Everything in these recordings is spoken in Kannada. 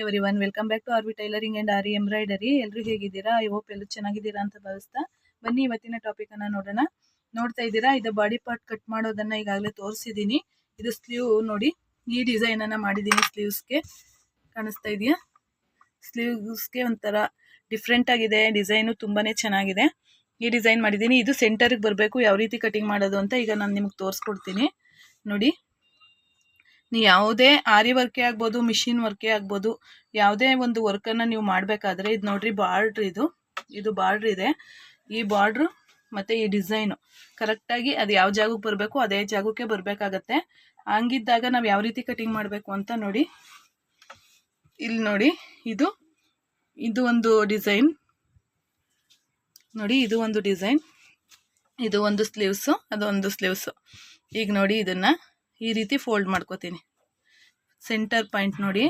Every one welcome back to R V tailoring and Aari embroidery ಎಲ್ಲರೂ ಹೇಗಿದ್ದೀರಾ? ಐ ಹೋಪ್ ಎಲ್ಲರೂ ಚೆನ್ನಾಗಿದ್ದೀರಾ ಅಂತ ಭಾವಿಸ್ತಾ ಬನ್ನಿ, ಇವತ್ತಿನ ಟಾಪಿಕನ್ನು ನೋಡೋಣ. ನೋಡ್ತಾ ಇದ್ದೀರಾ? ಇದು ಬಾಡಿ ಪಾರ್ಟ್ ಕಟ್ ಮಾಡೋದನ್ನ ಈಗಾಗಲೇ ತೋರಿಸಿದ್ದೀನಿ. ಇದು ಸ್ಲೀವ್ ನೋಡಿ, ಈ ಡಿಸೈನ್ ಅನ್ನ ಮಾಡಿದ್ದೀನಿ ಸ್ಲೀವ್ಸ್ಗೆ ಕಾಣಿಸ್ತಾ ಇದೆಯಾ? ಸ್ಲೀವ್ಸ್ಗೆ ಒಂಥರ ಡಿಫ್ರೆಂಟ್ ಆಗಿದೆ. ಡಿಸೈನು ತುಂಬಾನೇ ಚೆನ್ನಾಗಿದೆ. ಈ ಡಿಸೈನ್ ಮಾಡಿದ್ದೀನಿ. ಇದು ಸೆಂಟರ್ಗೆ ಬರಬೇಕು, ಯಾವ ರೀತಿ ಕಟಿಂಗ್ ಮಾಡೋದು ಅಂತ ಈಗ ನಾನು ನಿಮಗೆ ತೋರಿಸ್ಕೊಡ್ತೀನಿ. ನೋಡಿ. ನೀವು ಯಾವುದೇ ಆರಿ ವರ್ಕೇ ಆಗ್ಬೋದು, ಮಿಷಿನ್ ವರ್ಕೇ ಆಗ್ಬೋದು, ಯಾವುದೇ ಒಂದು ವರ್ಕನ್ನು ನೀವು ಮಾಡಬೇಕಾದ್ರೆ ಇದು ನೋಡ್ರಿ ಬಾರ್ಡ್ರ್ ಇದು. ಇದು ಬಾರ್ಡ್ರ್ ಇದೆ. ಈ ಬಾರ್ಡ್ರು ಮತ್ತು ಈ ಡಿಸೈನು ಕರೆಕ್ಟಾಗಿ ಅದು ಯಾವ ಜಾಗಕ್ಕೆ ಬರಬೇಕು ಅದೇ ಜಾಗಕ್ಕೆ ಬರಬೇಕಾಗತ್ತೆ. ಹಂಗಿದ್ದಾಗ ನಾವು ಯಾವ ರೀತಿ ಕಟಿಂಗ್ ಮಾಡಬೇಕು ಅಂತ ನೋಡಿ. ಇಲ್ಲಿ ನೋಡಿ, ಇದು ಇದು ಒಂದು ಡಿಸೈನ್. ನೋಡಿ, ಇದು ಒಂದು ಡಿಸೈನ್. ಇದು ಒಂದು ಸ್ಲೀವ್ಸು, ಅದೊಂದು ಸ್ಲೀವ್ಸು. ಈಗ ನೋಡಿ ಇದನ್ನು. ಈ ರೀತಿ ಫೋಲ್ಡ್ ಮಾಡ್ಕೋತೀನಿ. ಸೆಂಟರ್ ಪಾಯಿಂಟ್ ನೋಡಿ.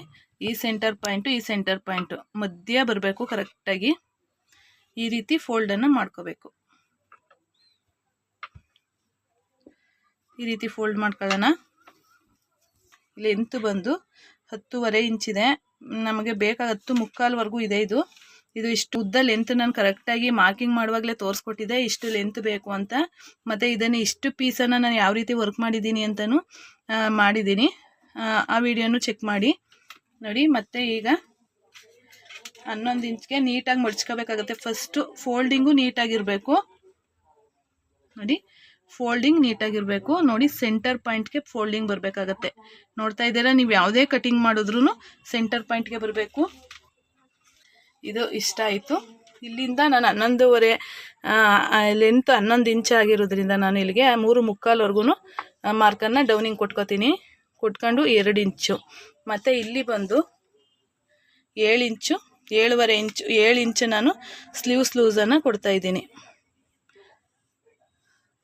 ಈ ಸೆಂಟರ್ ಪಾಯಿಂಟು ಈ ಸೆಂಟರ್ ಪಾಯಿಂಟು ಮಧ್ಯ ಬರಬೇಕು ಕರೆಕ್ಟಾಗಿ ಈ ರೀತಿ ಫೋಲ್ಡನ್ನು ಮಾಡ್ಕೋಬೇಕು. ಈ ರೀತಿ ಫೋಲ್ಡ್ ಮಾಡ್ಕೊಳ್ಳೋಣ. ಲೆಂತ್ ಬಂದು ಹತ್ತೂವರೆ ಇಂಚಿದೆ ನಮಗೆ ಬೇಕಾದ ಹತ್ತು ಮುಕ್ಕಾಲ್ವರೆಗೂ ಇದೆ ಇದು. ಇದು ಇಷ್ಟು ಉದ್ದ ಲೆಂತ್ ನಾನು ಕರೆಕ್ಟಾಗಿ ಮಾರ್ಕಿಂಗ್ ಮಾಡುವಾಗಲೇ ತೋರಿಸ್ಕೊಟ್ಟಿದ್ದೆ ಇಷ್ಟು ಲೆಂತ್ ಬೇಕು ಅಂತ. ಮತ್ತು ಇದನ್ನು ಇಷ್ಟು ಪೀಸನ್ನು ನಾನು ಯಾವ ರೀತಿ ವರ್ಕ್ ಮಾಡಿದ್ದೀನಿ ಅಂತಲೂ ಮಾಡಿದ್ದೀನಿ. ಆ ವಿಡಿಯೋನು ಚೆಕ್ ಮಾಡಿ. ನೋಡಿ, ಮತ್ತೆ ಈಗ ಹನ್ನೊಂದು ಇಂಚ್ಗೆ ನೀಟಾಗಿ ಮಡ್ಚ್ಕೋಬೇಕಾಗತ್ತೆ. First folding ನೀಟಾಗಿರಬೇಕು. ನೋಡಿ ಫೋಲ್ಡಿಂಗ್ ನೀಟಾಗಿರಬೇಕು. ನೋಡಿ ಸೆಂಟರ್ ಪಾಯಿಂಟ್ಗೆ ಫೋಲ್ಡಿಂಗ್ ಬರಬೇಕಾಗತ್ತೆ. ನೋಡ್ತಾ ಇದ್ದೀರಾ, ನೀವು ಯಾವುದೇ ಕಟಿಂಗ್ ಮಾಡಿದ್ರೂ ಸೆಂಟರ್ ಪಾಯಿಂಟ್ಗೆ ಬರಬೇಕು. ಇದು ಇಷ್ಟ ಆಯಿತು. ಇಲ್ಲಿಂದ ನಾನು ಹನ್ನೊಂದುವರೆ ಲೆಂತ್ ಹನ್ನೊಂದು ಇಂಚ್ ಆಗಿರೋದ್ರಿಂದ ನಾನು ಇಲ್ಲಿಗೆ ಮೂರು ಮುಕ್ಕಾಲ್ವರೆಗೂ ಮಾರ್ಕನ್ನು ಡೌನಿಂಗ್ ಕೊಟ್ಕೋತೀನಿ. ಕೊಟ್ಕೊಂಡು ಎರಡು ಇಂಚು ಮತ್ತು ಇಲ್ಲಿ ಬಂದು ಏಳು ಇಂಚು ಏಳುವರೆ ಇಂಚು ಏಳು ಇಂಚು ನಾನು ಸ್ಲೀವ್ಸ್ ಲೂಸನ್ನು ಕೊಡ್ತಾಯಿದ್ದೀನಿ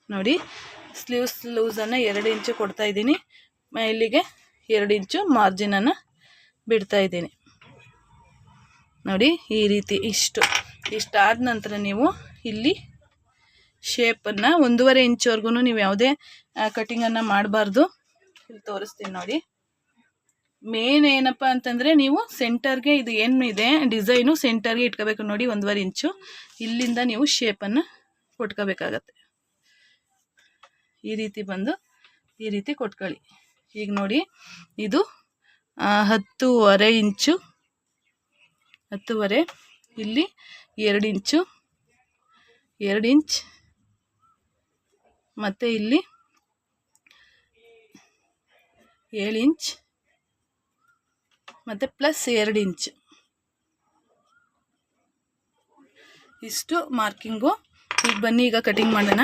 ನೋಡಿ ಸ್ಲೀವ್ಸ್ ಲೂಸನ್ನು ಎರಡು ಇಂಚು ಕೊಡ್ತಾಯಿದ್ದೀನಿ ಇಲ್ಲಿಗೆ ಎರಡು ಇಂಚು ಮಾರ್ಜಿನನ್ನು ಬಿಡ್ತಾಯಿದ್ದೀನಿ ನೋಡಿ ಈ ರೀತಿ ಇಷ್ಟು, ಇಷ್ಟಾದ ನಂತರ ನೀವು ಇಲ್ಲಿ ಶೇಪನ್ನು ಒಂದೂವರೆ ಇಂಚ್ವರೆಗೂ ನೀವು ಯಾವುದೇ ಕಟಿಂಗನ್ನು ಮಾಡಬಾರ್ದು. ಇಲ್ಲಿ ತೋರಿಸ್ತೀನಿ ನೋಡಿ. ಮೇನ್ ಏನಪ್ಪ ಅಂತಂದರೆ ನೀವು ಸೆಂಟರ್ಗೆ ಇದು ಏನು ಇದೆ ಡಿಸೈನು ಸೆಂಟರ್ಗೆ ಇಟ್ಕೋಬೇಕು ನೋಡಿ ಒಂದೂವರೆ ಇಂಚು ಇಲ್ಲಿಂದ ನೀವು ಶೇಪನ್ನು ಕೊಟ್ಕೋಬೇಕಾಗತ್ತೆ. ಈ ರೀತಿ ಬಂದು ಈ ರೀತಿ ಕೊಟ್ಕೊಳ್ಳಿ. ಈಗ ನೋಡಿ, ಇದು ಹತ್ತೂವರೆ ಇಂಚು ಹತ್ತುವರೆ. ಇಲ್ಲಿ ಎರಡು ಇಂಚು, ಎರಡು ಇಂಚ್, ಮತ್ತು ಇಲ್ಲಿ ಏಳು ಇಂಚ್, ಮತ್ತು ಪ್ಲಸ್ ಎರಡು ಇಂಚ್. ಇಷ್ಟು ಮಾರ್ಕಿಂಗು. ಈಗ ಬನ್ನಿ, ಈಗ ಕಟಿಂಗ್ ಮಾಡೋಣ.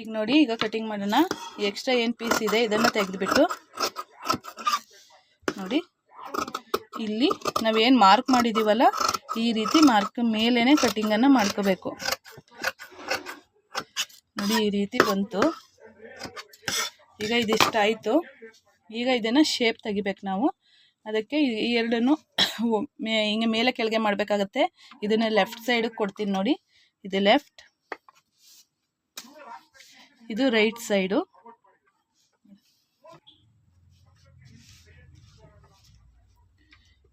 ಈಗ ನೋಡಿ, ಈಗ ಕಟಿಂಗ್ ಮಾಡೋಣ. ಎಕ್ಸ್ಟ್ರಾ ಏನು ಪೀಸ್ ಇದೆ, ಇದನ್ನು ತೆಗೆದುಬಿಟ್ಟು. ನೋಡಿ. ಇಲ್ಲಿ ನಾವೇನು ಮಾರ್ಕ್ ಮಾಡಿದ್ದೀವಲ್ಲ ಈ ರೀತಿ ಮಾರ್ಕ್ ಮೇಲೇ ಕಟ್ಟಿಂಗನ್ನು ಮಾಡ್ಕೋಬೇಕು. ನೋಡಿ ಈ ರೀತಿ ಬಂತು. ಈಗ ಇದಿಷ್ಟು ಆಯಿತು. ಈಗ ಇದನ್ನು ಶೇಪ್ ತೆಗಿಬೇಕು ನಾವು. ಅದಕ್ಕೆ ಈ ಎರಡನ್ನು ಹಿಂಗೆ ಮೇಲೆ ಕೆಳಗೆ ಮಾಡಬೇಕಾಗತ್ತೆ. ಇದನ್ನು ಲೆಫ್ಟ್ ಸೈಡಿಗೆ ಕೊಡ್ತೀನಿ ನೋಡಿ. ಇದು ಲೆಫ್ಟ್ ಇದು ರೈಟ್ ಸೈಡು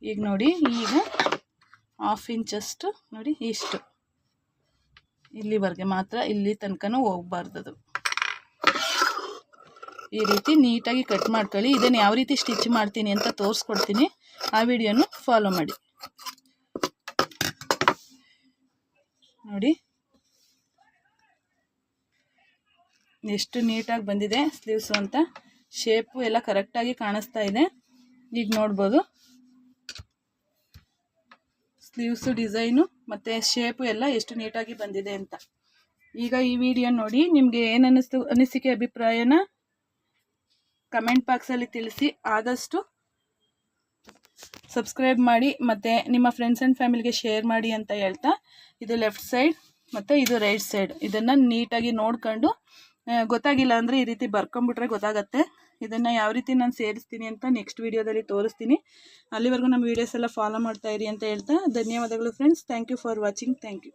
ಈಗ ನೋಡಿ, ಈಗ ಹಾಫ್ ಇಂಚಷ್ಟು ನೋಡಿ ಇಷ್ಟು. ಇಲ್ಲಿವರೆಗೆ ಮಾತ್ರ ಇಲ್ಲಿ ತನಕನೂ ಹೋಗ್ಬಾರ್ದದು. ಈ ರೀತಿ ನೀಟಾಗಿ ಕಟ್ ಮಾಡ್ಕೊಳ್ಳಿ. ಇದನ್ನು ಯಾವ ರೀತಿ ಸ್ಟಿಚ್ ಮಾಡ್ತೀನಿ ಅಂತ ತೋರಿಸ್ಕೊಡ್ತೀನಿ. ಆ ವಿಡಿಯೋನು ಫಾಲೋ ಮಾಡಿ. ನೋಡಿ. ಎಷ್ಟು ನೀಟಾಗಿ ಬಂದಿದೆ ಸ್ಲೀವ್ಸು ಅಂತ. ಶೇಪು ಎಲ್ಲ ಕರೆಕ್ಟಾಗಿ ಕಾಣಿಸ್ತಾ ಇದೆ. ಈಗ ನೋಡ್ಬೋದು. ಸ್ಲೀವ್ಸು, ಡಿಸೈನು ಮತ್ತು ಶೇಪು ಎಲ್ಲ ಎಷ್ಟು ನೀಟಾಗಿ ಬಂದಿದೆ ಅಂತ. ಈಗ ಈ ವಿಡಿಯೋ ನೋಡಿ ನಿಮಗೆ ಏನು ಅನ್ನಿಸ್ತು ಅನಿಸಿಕೆ, ಅಭಿಪ್ರಾಯನ ಕಮೆಂಟ್ ಬಾಕ್ಸಲ್ಲಿ ತಿಳಿಸಿ. ಆದಷ್ಟು ಸಬ್ಸ್ಕ್ರೈಬ್ ಮಾಡಿ ಮತ್ತು ನಿಮ್ಮ ಫ್ರೆಂಡ್ಸ್ ಆ್ಯಂಡ್ ಫ್ಯಾಮಿಲಿಗೆ ಶೇರ್ ಮಾಡಿ ಅಂತ ಹೇಳ್ತಾ, ಇದು ಲೆಫ್ಟ್ ಸೈಡ್ ಮತ್ತು ಇದು ರೈಟ್ ಸೈಡ್ ಇದನ್ನು ನೀಟಾಗಿ ನೋಡ್ಕೊಂಡು ಗೊತ್ತಾಗಿಲ್ಲ ಅಂದರೆ ಈ ರೀತಿ ಬರ್ಕೊಂಬಿಟ್ರೆ ಗೊತ್ತಾಗತ್ತೆ. ಇದನ್ನು ಯಾವ ರೀತಿ ನಾನು ಸೇರಿಸ್ತೀನಿ ಅಂತ ನೆಕ್ಸ್ಟ್ ವೀಡಿಯೋದಲ್ಲಿ ತೋರಿಸ್ತೀನಿ. ಅಲ್ಲಿವರೆಗೂ ನಮ್ಮ ವೀಡಿಯೋಸ್ ಎಲ್ಲ ಫಾಲೋ ಇರಿ ಅಂತ ಹೇಳ್ತಾ ಧನ್ಯವಾದಗಳು friends thank you for watching thank you